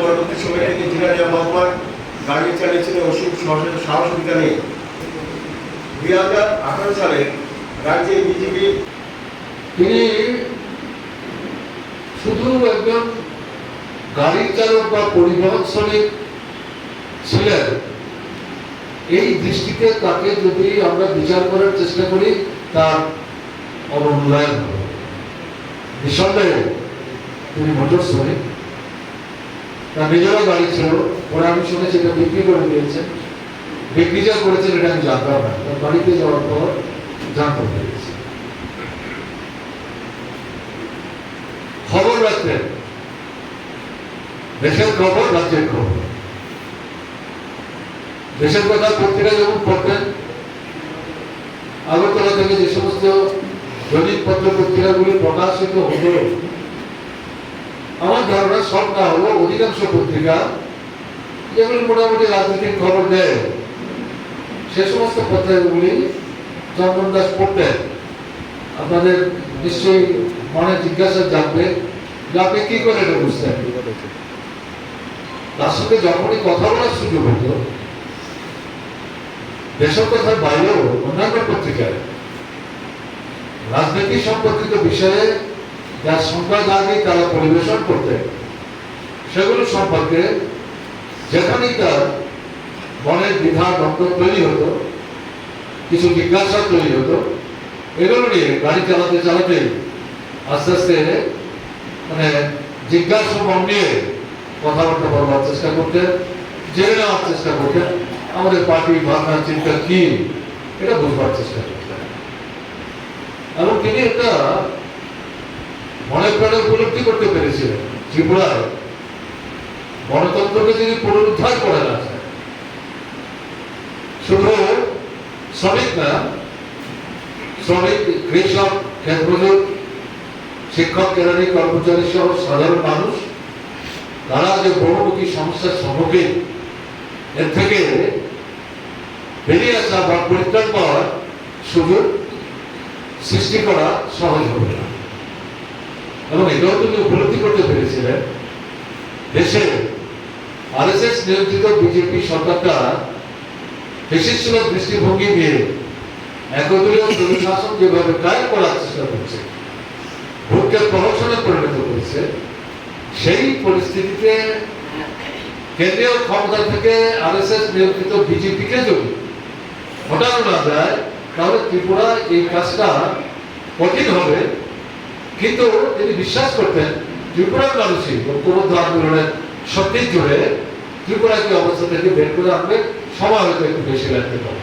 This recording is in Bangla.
পরবর্তী সময় থেকে জিরানিয়া মহকুমার গাড়ি চালিয়েছিলেন অসীম সাহস- নিয়ে। দুই হাজার আঠারো সালে রাজ্যে বিজেপি তিনি শুধু একজন গাড়ি চালক বা পরিবহন শ্রমিক ছিলেন। এই দৃষ্টিতে তাকে যদি আমরা বিচার করার চেষ্টা করি, তার অবমূল্যায়ন হবে। নিঃসন্দেহে তিনি মোটর শ্রমিক। নিজেরও ছিল পরে আমি শুনেছি এটা বিক্রি করে দিয়েছেন বিক্রি যা এটা আমি জানতাম না। বাড়িতে যাওয়ার পর জানতে পেরেছি। খবর রাখতেন দেশের খবর, রাজ্যের খবর। দেশের কথা পত্রিকা যেমন পড়তেন, আগরতলা থেকে যে সমস্ত দৈনিক পত্র পত্রিকাগুলি প্রকাশিত হতো আমার ধারণা সব না হলো অধিকাংশ পত্রিকা যেগুলি মোটামুটি রাজনৈতিক খবর দেয়। সে সমস্ত পত্রিকাগুলি চন্দন দাস পড়তেন আপনাদের নিশ্চয়ই মনে জিজ্ঞাসা জানবে যে আপনি কি করে এটা বুঝতেন? তার সঙ্গে যখনই কথা বলার সুযোগ হতো, দেশের কথার বাইরেও অন্যান্য পত্রিকায় রাজনীতি সম্পর্কিত বিষয়ে যার সংখ্যা জানি তারা পরিবেশন করতেন সেগুলো সম্পর্কে যেখানেই তার মনের দ্বিধা দ্বন্দ্ব তৈরি হতো, কিছু জিজ্ঞাসা তৈরি হতো, এগুলো নিয়ে গাড়ি চালাতে চালাতে আস্তে আস্তে মানে জিজ্ঞাসা মন নিয়ে কথাবার্তা বলবার চেষ্টা করতেন জেনে নেওয়ার চেষ্টা করতেন আমাদের পার্টি ভাবনা, চিন্তা কি, এটা বুঝবার চেষ্টা করতেন এবং তিনি একটা মনে প্রাণে উপলব্ধি করতে পেরেছিলেন ত্রিপুরায় গণতন্ত্রকে যদি পুনরুদ্ধার করে না শুধু শ্রমিক না, শ্রমিক, কৃষক ক্ষেত্রমজুর শিক্ষক, কেরানি, কর্মচারী সহ সাধারণ মানুষ, তারা যে বহুমুখী সমস্যার সম্মুখীন, এর থেকে বেরিয়ে আসা বা পরিত্রাণ পাওয়ার সুযোগ সৃষ্টি করা সহজ হবে না। এবং এটাও তিনি উপলব্ধি করতে পেরেছিলেন দেশে আরএসএস নিয়ন্ত্রিত বিজেপি সরকারটা বিশিষ্ট দৃষ্টিভঙ্গি দিয়ে একদলীয় শাসন যেভাবে কায়েম করার চেষ্টা করছে, ভোটকে প্রহসনে পরিণত করেছে, সেই পরিস্থিতিতে কেন্দ্রীয় ক্ষমতা থেকে আরএসএস নিয়ন্ত্রিত বিজেপিকে যদি হটানো না যায়, তাহলে ত্রিপুরা এই কাজটা কঠিন হবে। কিন্তু তিনি বিশ্বাস করতেন ত্রিপুরার মানুষই ঐক্যবদ্ধ আন্দোলনের জোরে ত্রিপুরা কি অবস্থা থেকে বের করে আনবে সময় হয়তো একটু বেশি লাগতে পারে।